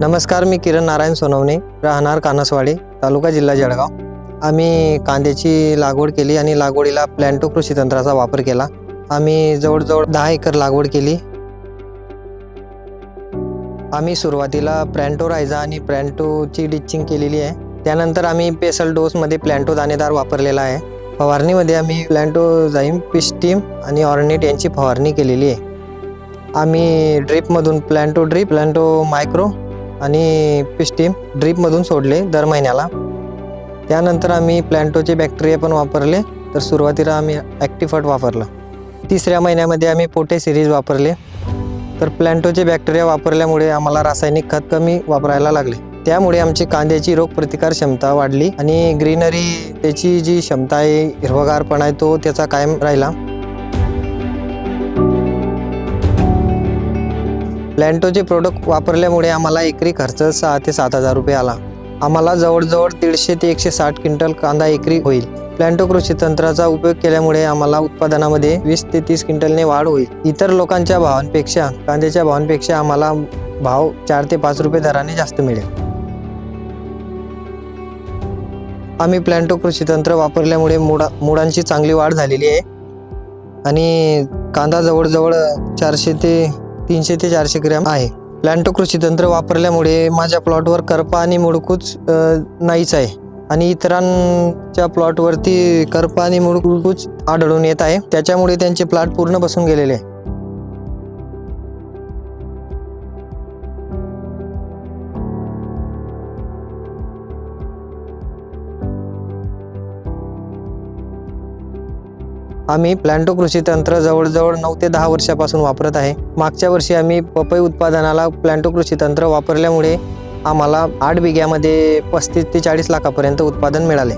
नमस्कार मी किरण नारायण सोनवणे राहणार कानसवाडी तालुका जिल्हा जळगाव. आम्ही कांद्याची लागवड केली आणि लागवडीला प्लॅन्टो कृषी तंत्राचा वापर केला. आम्ही जवळजवळ दहा एकर लागवड केली. आम्ही सुरुवातीला प्रँटो रायझा आणि प्रँटोची डिचिंग केलेली आहे. त्यानंतर आम्ही पेसल डोसमध्ये प्लॅन्टो दाणेदार वापरलेला आहे. फवारणीमध्ये आम्ही प्लॅन्टो जाईम पिस्टीम आणि ऑर्निट यांची फवारणी केलेली आहे. आम्ही ड्रीपमधून प्लॅन्टो ड्रीप प्लॅन्टो मायक्रो आणि पिस्टीम ड्रीपमधून सोडले दर महिन्याला. त्यानंतर आम्ही प्लॅन्टोचे बॅक्टेरिया पण वापरले तर सुरुवातीला आम्ही ॲक्टिफट वापरलं. तिसऱ्या महिन्यामध्ये आम्ही पोटे सिरीज वापरले तर प्लॅन्टोचे बॅक्टेरिया वापरल्यामुळे आम्हाला रासायनिक खत कमी वापरायला लागले. त्यामुळे आमची कांद्याची रोगप्रतिकार क्षमता वाढली आणि ग्रीनरी त्याची जी क्षमता आहे हिरवगारपणा आहे तो त्याचा कायम राहिला. प्लॅन्टोचे प्रोडक्ट वापरल्यामुळे आम्हाला एकरी खर्च सहा ते सात हजार रुपये आला. आम्हाला जवळजवळ दीडशे ते एकशे साठ क्विंटल कांदा एकरी होईल. प्लॅन्टो कृषी तंत्राचा उपयोग केल्यामुळे आम्हाला उत्पादनामध्ये वीस ते तीस क्विंटलने वाढ होईल. इतर लोकांच्या भावांपेक्षा कांद्याच्या भावांपेक्षा आम्हाला भाव चार ते पाच रुपये दराने जास्त मिळेल. आम्ही प्लॅन्टो कृषी तंत्र वापरल्यामुळे मुळा मुळांची चांगली वाढ झालेली आहे. आणि कांदा जवळजवळ चारशे ते तीनशे ते चारशे ग्रॅम आहे. प्लॅन्टो कृषी तंत्र वापरल्यामुळे माझ्या प्लॉटवर करपा आणि मुडकूच नाहीच आहे. आणि इतरांच्या प्लॉटवरती करपा आणि मुडकूच आढळून येत आहे. त्याच्यामुळे त्यांचे प्लॉट पूर्ण बसून गेलेले आहे. आम्ही प्लॅन्टो कृषी तंत्र जवळजवळ नऊ ते दहा वर्षापासून वापरत आहे. मागच्या वर्षी आम्ही पपई उत्पादनाला प्लॅन्टो कृषी तंत्र वापरल्यामुळे आम्हाला आठ बिघ्यामध्ये पस्तीस ते चाळीस लाखापर्यंत उत्पादन मिळाले.